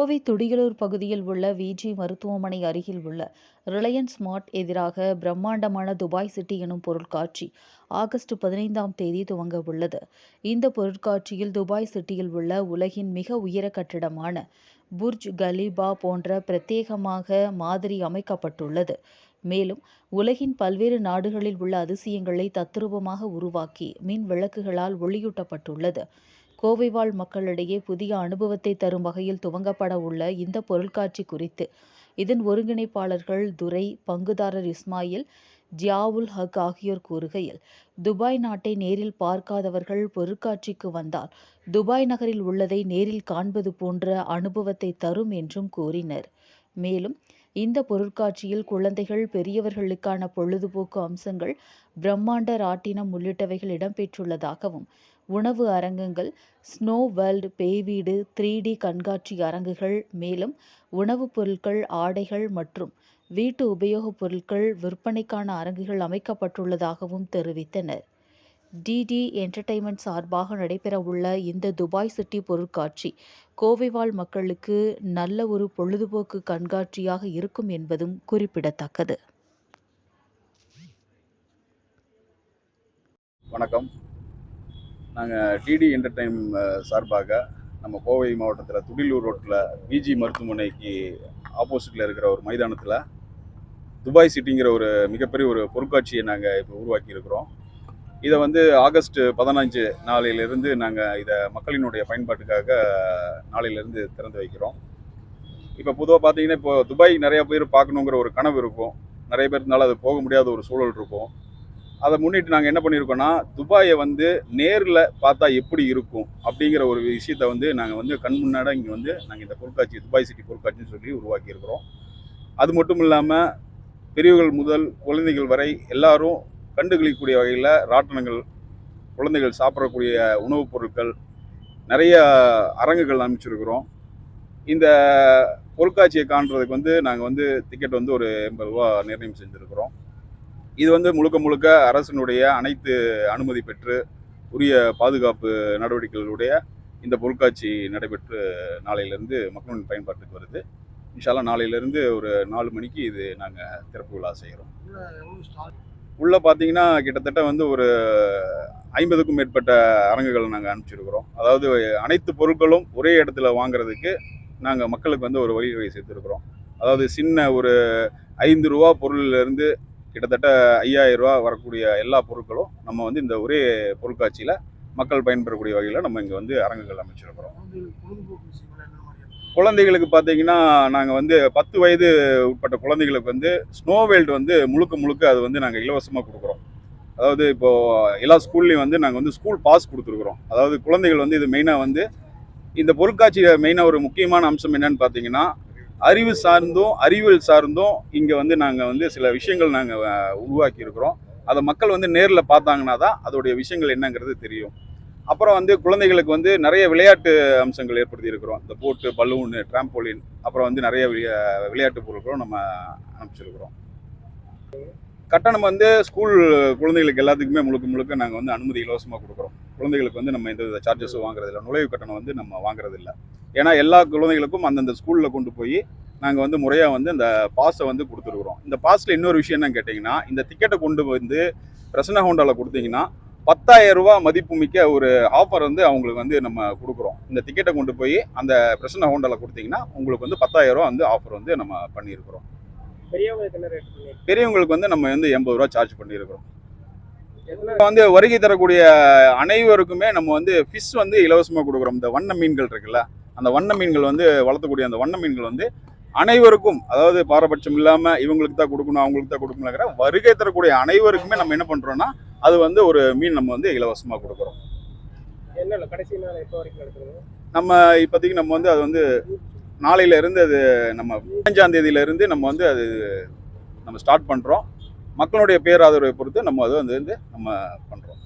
கோவை துடியலூர் பகுதியில் உள்ள விஜி மருத்துவமனை அருகில் உள்ள ரிலையன்ஸ் மார்ட் எதிராக பிரம்மாண்டமான துபாய் சிட்டி எனும் பொருட்காட்சி ஆகஸ்ட் பதினைந்தாம் தேதி துவங்க உள்ளது. இந்த பொருட்காட்சியில் துபாய் சிட்டியில் உள்ள உலகின் மிக உயர கட்டிடமான புர்ஜ் கலீபா போன்ற பிரத்யேகமாக மாதிரி அமைக்கப்பட்டுள்ளது. மேலும் உலகின் பல்வேறு நாடுகளில் உள்ள அதிசயங்களை தத்ரூபமாக உருவாக்கி மின் விளக்குகளால் ஒளியூட்டப்பட்டுள்ளது. கோவை வாழ் மக்களிடையே புதிய அனுபவத்தை தரும் வகையில் துவங்கப்பட உள்ள இந்த பொருட்காட்சி குறித்து இதன் ஒருங்கிணைப்பாளர்கள் துரை பங்குதாரர் இஸ்மாயில் ஜியாவுல் ஹக் ஆகியோர் கூறுகையில் துபாய் நாட்டை நேரில் பார்க்காதவர்கள் பொருட்காட்சிக்கு வந்தால் துபாய் நகரில் உள்ளதை நேரில் காண்பது போன்ற அனுபவத்தை தரும் என்றும் கூறினர். மேலும் இந்த பொருட்காட்சியில் குழந்தைகள் பெரியவர்களுக்கான பொழுதுபோக்கு அம்சங்கள் பிரம்மாண்ட ராட்டினம் உள்ளிட்டவைகள் இடம்பெற்றுள்ளதாகவும் உணவு அரங்கங்கள் ஸ்னோ வேர்ல்டு பேய் வீடு த்ரீ டி கண்காட்சி அரங்குகள் மேலும் உணவுப் பொருட்கள் ஆடைகள் மற்றும் வீட்டு உபயோகப் பொருட்கள் விற்பனைக்கான அரங்குகள் அமைக்கப்பட்டுள்ளதாகவும் தெரிவித்தனர். டிடி என்டர்டைன்மெண்ட் சார்பாக நடைபெறவுள்ள இந்த துபாய் சிட்டி பொருட்காட்சி கோவை வாழ் மக்களுக்கு நல்ல ஒரு பொழுதுபோக்கு கண்காட்சியாக இருக்கும் என்பதும் குறிப்பிடத்தக்கது. வணக்கம். நாங்கள் டிடி என்டர்டைன் சார்பாக நம்ம கோவை மாவட்டத்தில் துடிலூர் ரோட்டில் பிஜி மருத்துவமனைக்கு ஆப்போசிட்டில் இருக்கிற ஒரு மைதானத்தில் துபாய் சிட்டிங்கிற ஒரு மிகப்பெரிய ஒரு பொருட்காட்சியை நாங்கள் இப்போ உருவாக்கி இருக்கிறோம். இதை வந்து ஆகஸ்ட் பதினஞ்சு நாளையிலிருந்து நாங்கள் இதை மக்களினுடைய பயன்பாட்டுக்காக நாளையிலேருந்து திறந்து வைக்கிறோம். இப்போ பொதுவாக பார்த்தீங்கன்னா இப்போ துபாய் நிறையா பேர் பார்க்கணுங்கிற ஒரு கனவு இருக்கும். நிறைய பேர்னால அது போக முடியாத ஒரு சூழல் இருக்கும். அதை முன்னிட்டு நாங்கள் என்ன பண்ணியிருக்கோம்னா துபாயை வந்து நேரில் பார்த்தா எப்படி இருக்கும் அப்படிங்கிற ஒரு விஷயத்த வந்து நாங்கள் வந்து கண் முன்னாடி இங்கே வந்து நாங்கள் இந்த பொருட்காட்சி துபாய் சிட்டி பொருட்காட்சின்னு சொல்லி உருவாக்கியிருக்கிறோம். அது மட்டும் இல்லாமல் பெரியவர்கள் முதல் குழந்தைகள் வரை எல்லாரும் கண்டுகளிக்கக்கூடிய வகையில் ராட்டனங்கள் குழந்தைகள் சாப்பிடக்கூடிய உணவுப் பொருட்கள் நிறைய அரங்குகள் அமைச்சிருக்கிறோம். இந்த பொருட்காட்சியை காண்றதுக்கு வந்து நாங்கள் வந்து டிக்கெட் வந்து ஒரு எண்பது ரூபா நிர்ணயம் செஞ்சுருக்கிறோம். இது வந்து முழுக்க முழுக்க அரசினுடைய அனைத்து அனுமதி பெற்று உரிய பாதுகாப்பு நடவடிக்கைகளுடைய இந்த பொருட்காட்சி நடைபெற்று நாளையிலேருந்து மக்களின் பயன்பாட்டுக்கு வருது. இன்ஷால்லா நாளையிலேருந்து ஒரு நாலு மணிக்கு இது நாங்கள் திறப்பு விழா செய்கிறோம் உள்ளே பார்த்தீங்கன்னா கிட்டத்தட்ட வந்து ஒரு ஐம்பதுக்கும் மேற்பட்ட அரங்குகள் நாங்கள் அனுப்பிச்சிருக்கிறோம். அதாவது அனைத்து பொருட்களும் ஒரே இடத்துல வாங்குறதுக்கு நாங்கள் மக்களுக்கு வந்து ஒரு வழிவகை செய்திருக்கிறோம். அதாவது சின்ன ஒரு ஐந்து ரூபா பொருள்லேருந்து கிட்டத்தட்ட ஐயாயிரம் ரூபா வரக்கூடிய எல்லா பொருட்களும் நம்ம வந்து இந்த ஒரே பொருட்காட்சியில் மக்கள் பயன்பெறக்கூடிய வகையில் நம்ம இங்கே வந்து அரங்குகள் அமைச்சிருக்கிறோம். குழந்தைகளுக்கு பார்த்தீங்கன்னா நாங்கள் வந்து பத்து வயது உட்பட்ட குழந்தைகளுக்கு வந்து ஸ்னோ வேல்டு வந்து முழுக்க முழுக்க அது வந்து நாங்கள் இலவசமாக கொடுக்குறோம். அதாவது இப்போது எல்லா ஸ்கூல்லையும் வந்து நாங்கள் வந்து ஸ்கூல் பாஸ் கொடுத்துருக்குறோம். அதாவது குழந்தைகள் வந்து இது மெயினாக வந்து இந்த பொருட்காட்சியில் மெயினாக ஒரு முக்கியமான அம்சம் என்னன்னு பார்த்தீங்கன்னா அறிவு சார்ந்தும் அறிவியல் சார்ந்தும் இங்கே வந்து நாங்கள் வந்து சில விஷயங்கள் நாங்கள் உருவாக்கி இருக்கிறோம் அதை மக்கள் வந்து நேரில் பார்த்தாங்கன்னா தான் அதோடைய விஷயங்கள் என்னங்கிறது தெரியும். அப்புறம் வந்து குழந்தைகளுக்கு வந்து நிறைய விளையாட்டு அம்சங்கள் ஏற்படுத்தி இருக்கிறோம் இந்த போட்டு பலூனு ட்ராம்போலின் அப்புறம் வந்து நிறைய விளையாட்டு பொருட்களும் நம்ம அனுப்பிச்சிருக்கிறோம். கட்டணம் வந்து ஸ்கூல் குழந்தைகளுக்கு எல்லாத்துக்குமே முழுக்க முழுக்க நாங்கள் வந்து அனுமதி இலவசமாக கொடுக்குறோம். குழந்தைகளுக்கு வந்து நம்ம எந்த வித சார்ஜஸும் வாங்குறதில்ல. நுழைவு கட்டணம் வந்து நம்ம வாங்குறதில்ல. ஏன்னா எல்லா குழந்தைகளுக்கும் அந்தந்த ஸ்கூலில் கொண்டு போய் நாங்கள் வந்து முறையாக வந்து இந்த பாஸை வந்து கொடுத்துருக்குறோம். இந்த பாஸில் இன்னொரு விஷயம் என்ன கேட்டிங்கன்னா இந்த டிக்கெட்டை கொண்டு வந்து பிரசன்ன ஹோண்டாவில் கொடுத்தீங்கன்னா பத்தாயிரம் ரூபாய் மதிப்புமிக்க ஒரு ஆஃபர் வந்து அவங்களுக்கு வந்து நம்ம கொடுக்குறோம். இந்த டிக்கெட்டை கொண்டு போய் அந்த பிரசன்ன ஹோண்டாவில் கொடுத்தீங்கன்னா உங்களுக்கு வந்து பத்தாயிரம் ரூபா வந்து ஆஃபர் வந்து நம்ம பண்ணியிருக்கிறோம். பெரியவங்களுக்கு வந்து நம்ம வந்து எண்பது ரூபா சார்ஜ் பண்ணியிருக்கிறோம். வந்து வருகை தரக்கூடிய அனைவருக்குமே நம்ம வந்து ஃபிஷ் வந்து இலவசமாக கொடுக்குறோம். இந்த வண்ண மீன்கள் இருக்குல்ல அந்த வண்ண மீன்கள் வந்து வளர்த்தக்கூடிய அந்த வண்ண மீன்கள் வந்து அனைவருக்கும் அதாவது பாரபட்சம் இல்லாமல் இவங்களுக்கு தான் கொடுக்கணும் அவங்களுக்கு தான் கொடுக்கணுங்கிற வருகை தரக்கூடிய அனைவருக்குமே நம்ம என்ன பண்ணுறோம்னா அது வந்து ஒரு மீன் நம்ம வந்து இலவசமாக கொடுக்குறோம். நம்ம இப்போதைக்கு நம்ம வந்து அது வந்து நாளையில இருந்து அது நம்ம பதினஞ்சாம் தேதியில இருந்து நம்ம வந்து அது நம்ம ஸ்டார்ட் பண்ணுறோம் மக்களுடைய பேராதரவை பொறுத்து நம்ம அதை வந்து வந்து நம்ம பண்ணுறோம்